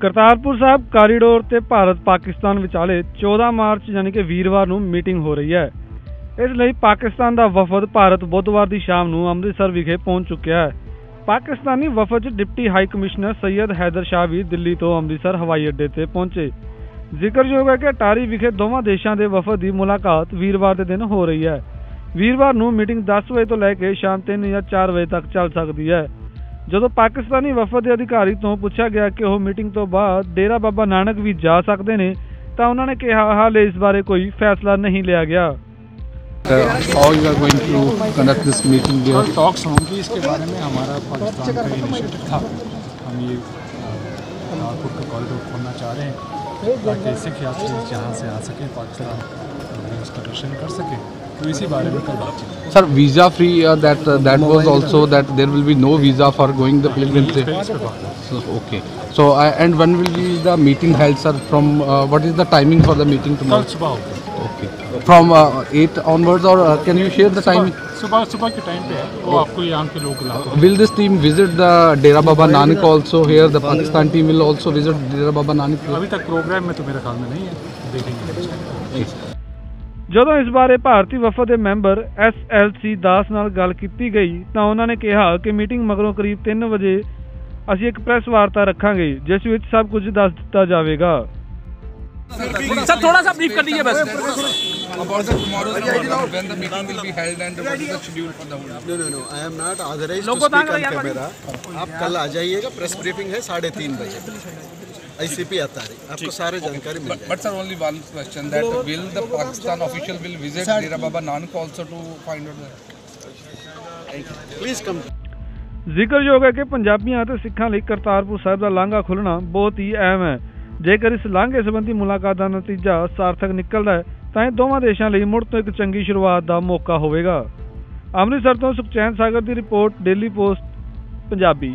ਕਰਤਾਰਪੁਰ ਸਾਹਿਬ corridor ਤੇ ਭਾਰਤ ਪਾਕਿਸਤਾਨ ਵਿਚਾਲੇ 14 March ਯਾਨੀ ਕਿ ਵੀਰਵਾਰ ਨੂੰ ਮੀਟਿੰਗ ਹੋ ਰਹੀ ਹੈ ਇਸ ਲਈ ਪਾਕਿਸਤਾਨ ਦਾ ਵਫਦ ਭਾਰਤ ਬੁੱਧਵਾਰ ਦੀ ਸ਼ਾਮ ਨੂੰ ਅੰਮ੍ਰਿਤਸਰ ਵਿਖੇ ਪਹੁੰਚ ਚੁੱਕਿਆ ਹੈ ਪਾਕਿਸਤਾਨੀ ਵਫਦ 'ਚ deputy high commissioner Syed Haider Shah ਵੀ ਦਿੱਲੀ ਤੋਂ ਅੰਮ੍ਰਿਤਸਰ ਹਵਾਈ ਅੱਡੇ ਤੇ ਪਹੁੰਚੇ ਜ਼ਿਕਰਯੋਗ ਹੈ ਕਿ ਟਾਰੀ ਵਿਖੇ ਦੋਵਾਂ ਦੇਸ਼ਾਂ ਦੇ ਵਫਦ ਦੀ ਮੁਲਾਕਾਤ ਵੀਰਵਾਰ ਦੇ ਦਿਨ ਹੋ ਰਹੀ ਹੈ ਵੀਰਵਾਰ ਨੂੰ ਮੀਟਿੰਗ 10 ਵਜੇ ਤੋਂ ਲੈ ਕੇ ਸ਼ਾਮ 3 ਜਾਂ 4 ਵਜੇ ਤੱਕ ਚੱਲ ਸਕਦੀ ਹੈ ਜਦੋਂ ਪਾਕਿਸਤਾਨੀ ਵਫਦ ਦੇ ਅਧਿਕਾਰੀ ਤੋਂ ਪੁੱਛਿਆ ਗਿਆ ਕਿ ਉਹ ਮੀਟਿੰਗ ਤੋਂ ਬਾਅਦ ਡੇਰਾ ਬਾਬਾ ਨਾਨਕ ਵੀ ਜਾ ਸਕਦੇ ਨੇ ਤਾਂ ਉਹਨਾਂ ਨੇ ਕਿਹਾ ਹਾਲੇ ਇਸ ਬਾਰੇ ਕੋਈ ਫੈਸਲਾ ਨਹੀਂ ਲਿਆ ਗਿਆ how you are going to conduct this meeting there? और talks होंगी इसके बारे में हमारा पाकिस्तान का इनिशिएटिव था हम ये नागपुर का कॉरिडोर खोलना चाह रहे हैं ताकि सिख यात्री जहाँ से आ सकें पाकिस्तान उसका दर्शन कर सकें तो इसी बारे में कल बातचीत Sir, visa free, uh, that, uh, that was also that there will be no visa for going the pilgrimage. So, okay. So, uh, and when will be the meeting held, sir? From, uh, what is the timing for the meeting tomorrow? कल सुबह होगी Okay. From uh, 8 onwards or uh, can you share the timing? सुबह सुबह के time पे है वो आपको यहाँ के लोग लाते Will this team visit the Dera Baba Nanak also here? The Pakistan team will also visit Dera Baba Nanak. हैं अभी तक प्रोग्राम में तो मेरे ख्याल में नहीं है देखेंगे ਜਦੋਂ ਇਸ ਬਾਰੇ ਭਾਰਤੀ ਵਫਦ ਦੇ member S L C Das ਨਾਲ ਗੱਲ ਕੀਤੀ ਗਈ ਤਾਂ ਉਹਨਾਂ ਨੇ ਕਿਹਾ ਕਿ ਮੀਟਿੰਗ ਮਗਰੋਂ ਕਰੀਬ 3 ਵਜੇ ਅਸੀਂ ਇੱਕ ਪ੍ਰੈਸ ਵਾਰਤਾ ਰੱਖਾਂਗੇ ਜਿਸ ਵਿੱਚ ਸਭ ਕੁਝ ਦੱਸ ਦਿੱਤਾ ਜਾਵੇਗਾ ਸਰ ਥੋੜਾ ਜਿਹਾ ਬਰੀਫ ਕਰ ਲਈਏ ਬਸ ਅਬਾਊਟ ਦ ਟੁਮਾਰੋ ਦਾ ਵੈਨ ਦਾ meeting will be held and what the schedule for the whole no no I am not authorised to speak on camera ਆਪ ਕੱਲ ਆ ਜਾਈਏਗਾ ਪ੍ਰੈਸ ਬਰੀਫਿੰਗ ਹੈ 3:30 ਵਜੇ ICP Atari. आपको सारे जानकारी मिल But, but sir, only one question that will the Pakistan official will visit Dera Baba Nanak also to find out that? जाएगी प्लीज कम ਜ਼ਿਕਰਯੋਗ ਹੈ ਕਿ ਪੰਜਾਬੀਆਂ ਅਤੇ ਸਿੱਖਾਂ ਲਈ ਕਰਤਾਰਪੁਰ ਸਾਹਿਬ ਦਾ ਲਾਂਘਾ ਖੁੱਲਣਾ ਬਹੁਤ ਹੀ ਅਹਿਮ ਹੈ ਜੇਕਰ ਇਸ ਲਾਂਘੇ ਸੰਬੰਧੀ ਮੁਲਾਕਾਤ ਦਾ ਨਤੀਜਾ ਸਾਰਥਕ ਨਿਕਲਦਾ ਹੈ ਤਾਂ ਇਹ ਦੋਵਾਂ ਦੇਸ਼ਾਂ ਲਈ ਮੁੜ ਤੋਂ ਇੱਕ ਚੰਗੀ ਸ਼ੁਰੂਆਤ ਦਾ ਮੌਕਾ ਹੋਵੇਗਾ ਅੰਮ੍ਰਿਤਸਰ ਤੋਂ ਸੁਖਚੈਨ ਸਾਗਰ ਦੀ ਰਿਪੋਰਟ ਡੇਲੀ ਪੋਸਟ ਪੰਜਾਬੀ